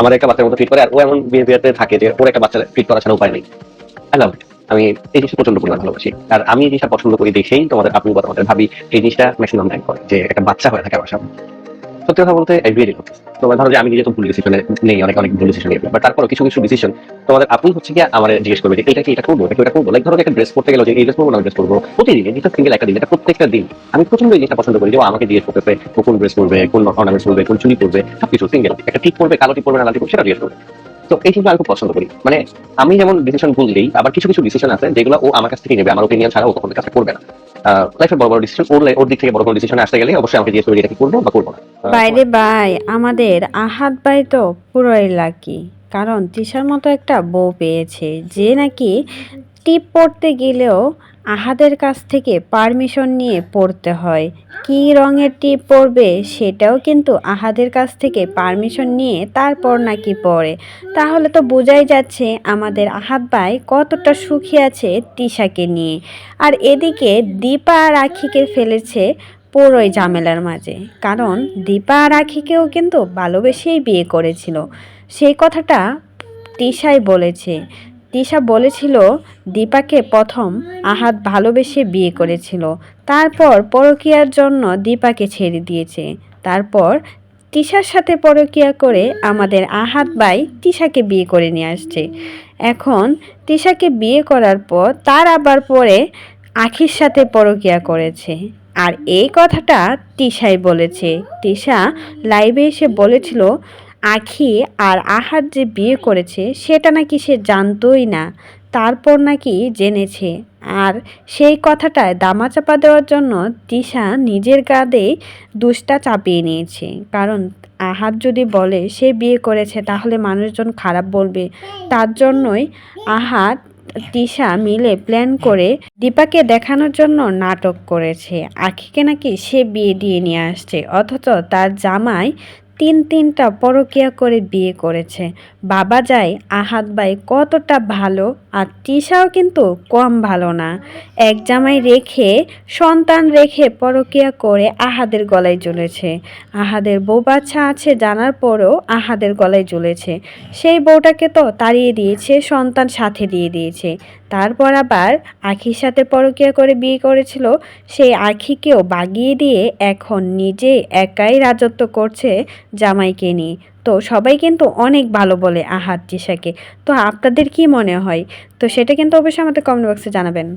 আমার একটা বাচ্চার মতো ফিট করে, আর ও এমন বিহেভিয়ারতে থাকে যে ওর একটা বাচ্চা ফিট করা ছাড়া উপায় নেই। আই লাভ আমি এই জিনিসটা প্রচণ্ড পরিমাণ ভালোবাসি। আর আমি এই জিনিসটা পছন্দ করি দেখেই তোমাদের, আপনি কথা ভাবি, এই জিনিসটা ম্যাক্সিমাম টাইম করে যে একটা বাচ্চা হয়ে থাকে আমার সামনে। সত্যি কথা বলতে আই রিয়েলি লাভ তোমার ধরো যে আমি যেহেতু ভুল ডিসিশনে নেই, অনেক অনেক ভুল ডিসিশন নিই বাট তারপরও কিছু কিছু ডিসিশন তোমাদের আপনি হচ্ছে কি আমার জিজ্ঞেস করবে যে এটা কি, এটা করব এটা করব লাইক ধরো একটা ড্রেস পড়তে গেলে যে, এই ড্রেস পরবো না ড্রেস পরবো। প্রতিদিন, এটা সিঙ্গেল একটা দিন, এটা প্রত্যেকটা দিন। আমি প্রচণ্ড জিনিসটা পছন্দ করি যে আমাকে জিজ্ঞেস করতেছে কোন ড্রেস পরবে, কোন অর্নামেন্টস পরবে, কোন চুনি পরবে? সবকিছু সিঙ্গেল একটা টিপ পরবে, কালো টিপ পরবে, না, লাল টিপ সেটা জিজ্ঞেস করবে তো এই জিনিসগুলো আমি খুব পছন্দ করি। মানে আমি যেমন ডিসিশন ভুল দিই, আবার কিছু কিছু ডিসিশন আছে যেগুলো ও আমার কাছ থেকে নেবে, আমার ওপিনিয়ন ছাড়া ও কখনো কাছে করবে না। লাইফের বড় বড় ডিসিশন ওর ওর দিক থেকে বড় কোনো ডিসিশন আসতে গেলে অবশ্যই আমাকে জিজ্ঞেস করবে এটা কি করব বা করব না। বাইরে ভাই আমাদের আহাত ভাই তো পুরোই লাকি কারণ তিশার মতো একটা বউ পেয়েছে যে নাকি টিপ পড়তে গেলেও আহাদের কাছ থেকে পারমিশন নিয়ে পড়তে হয়। কী রঙের টিপ পরবে সেটাও কিন্তু আহাদের কাছ থেকে পারমিশন নিয়ে তারপর নাকি পরে তাহলে তো বোঝাই যাচ্ছে আমাদের আহাত ভাই কতটা সুখী আছে তিশাকে নিয়ে। আর এদিকে দীপা আর আখিকে ফেলেছে পুরোই ঝামেলার মাঝে। কারণ দীপা আর আখিকেও কিন্তু ভালোবেসেই বিয়ে করেছিল। সেই কথাটা তিশাই বলেছে। তিশা বলেছিল, দীপাকে প্রথম আহাত ভালোবেসে বিয়ে করেছিল। তারপর পরকিয়ার জন্য দীপাকে ছেড়ে দিয়েছে। তারপর তিশার সাথে পরকীয়া করে আমাদের আহাত ভাই তিশাকে বিয়ে করে নিয়ে আসছে। এখন তিশাকে বিয়ে করার পর তার আবার পরে আখির সাথে পরকীয়া করেছে। আর এই কথাটা তিশাই বলেছে। তিশা লাইভে এসে বলেছিল আখি আর আহার যে বিয়ে করেছে, সেটা নাকি সে জানতোই না, তারপর নাকি জেনেছে। আর সেই কথাটায় দামাচাপা দেওয়ার জন্য তিশা নিজের কাঁধে দুষ্টা চাপিয়ে নিয়েছে। কারণ আহার যদি বলে, সে বিয়ে করেছে, তাহলে মানুষজন খারাপ বলবে। তার জন্যই আহার তিশা মিলে প্ল্যান করে দীপাকে দেখানোর জন্য নাটক করেছে। আখিকে নাকি সে বিয়ে দিয়ে নিয়ে আসছে। অথচ তার জামাই তিন তিনটা পরকিয়া করে বিয়ে করেছে। বাবা যায়, আহাত বাই কতটা ভালো আর তিশাও কিন্তু কম ভালো না। এক জামাই রেখে, সন্তান রেখে পরকিয়া করে আহাদের গলায় জ্বলেছে। আহাদের বউ বাচ্চা আছে জানার পরেও আহাদের গলায় জ্বলেছে। সেই বউটাকে তো তাড়িয়ে দিয়েছে, সন্তান সাথে দিয়ে দিয়েছে। তারপর আবার আখির সাথে পরকিয়া করে বিয়ে করেছিল, সেই আখিকেও বাগিয়ে দিয়ে এখন নিজে একাই রাজত্ব করছে জামাইকে নিয়ে। তো সবাই কিন্তু অনেক ভালো বলে আহাত জিসাকে তো আপনাদের কি মনে হয়? তো সেটা কিন্তু অবশ্যই আমাদের কমেন্ট বক্সে জানাবেন।